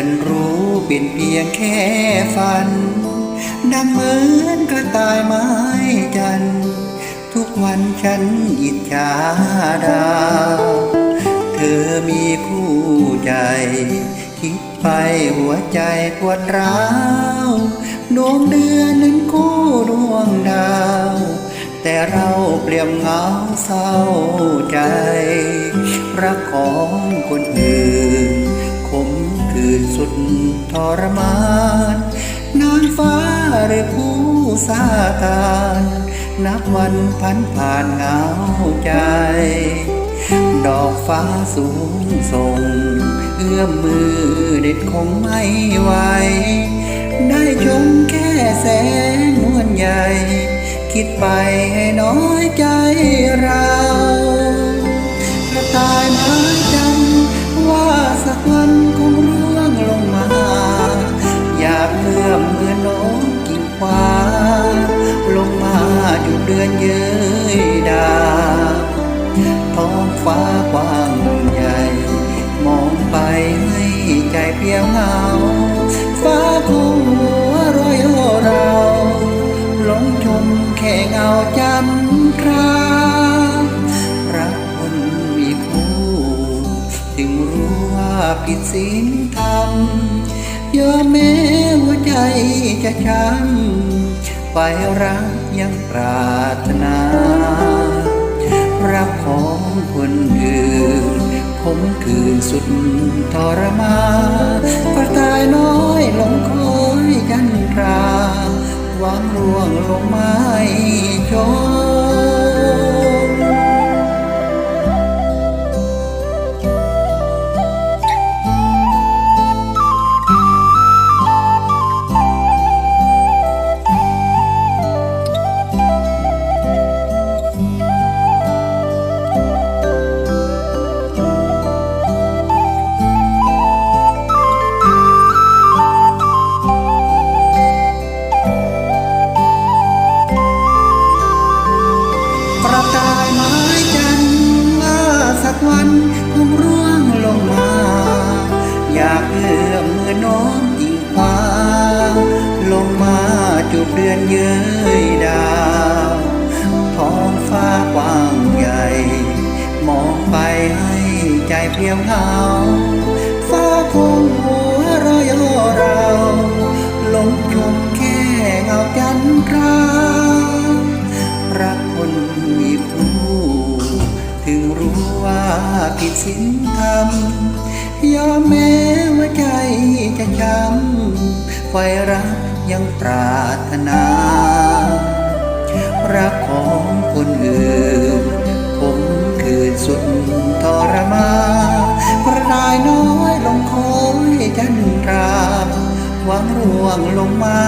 ยนรู้เป็นเพียงแค่ฝัน ดังเหมือนกระต่ายไม้จัน ทุกวันฉันอิจฉาดาวเธอมีคู่ใจ คิดไปหัวใจปวดร้าวดวงเดือนนั้นคู่ดวงดาว แต่เราเปลี่ยมเงาเศร้าใจรักของคนอื่น ทรมานนางฟ้าหรือผู้สาตานนับวันพันผ่านเหงาใจ ดอกฟ้าสูงส่ง เอื้อมมือเด็ดคงไม่ไหว ได้ชมแค่แสงนวลใหญ่ คิดไปให้น้อยใจเรา ท้องฟ้ากว้างใหญ่ มองไปให้ใจเพียงเหงา ฟ้าคงหัวรอยเราหลงชมแค่เงาจันทรารักคนมีคู่จึงรู้ว่าผิดศีลธรรมยอมแม้หัวใจจะช้ำไปรักยังปรารถนา รักของคนอื่นผมคืนสุดทรมานกระตายน้อยลงคอยยันราหวังร่วงลงมา สักวันคงร่วงลงมา อยากเอื้อมมือโน้มยิ่งฟ้า ลงมาจูบเดือนเย้ยดาวท้องฟ้ากว้างใหญ่ มองไปให้ใจเพียวเหงาฟ้าคง ผิดศีลธรรมยอมแม้ว่าใจจะช้ำไฟรักยังปรารถนา รักของคนอื่นผมคืนสุดทรมานกระดายน้อยลงคอยจันทราหวังร่วงลงไม้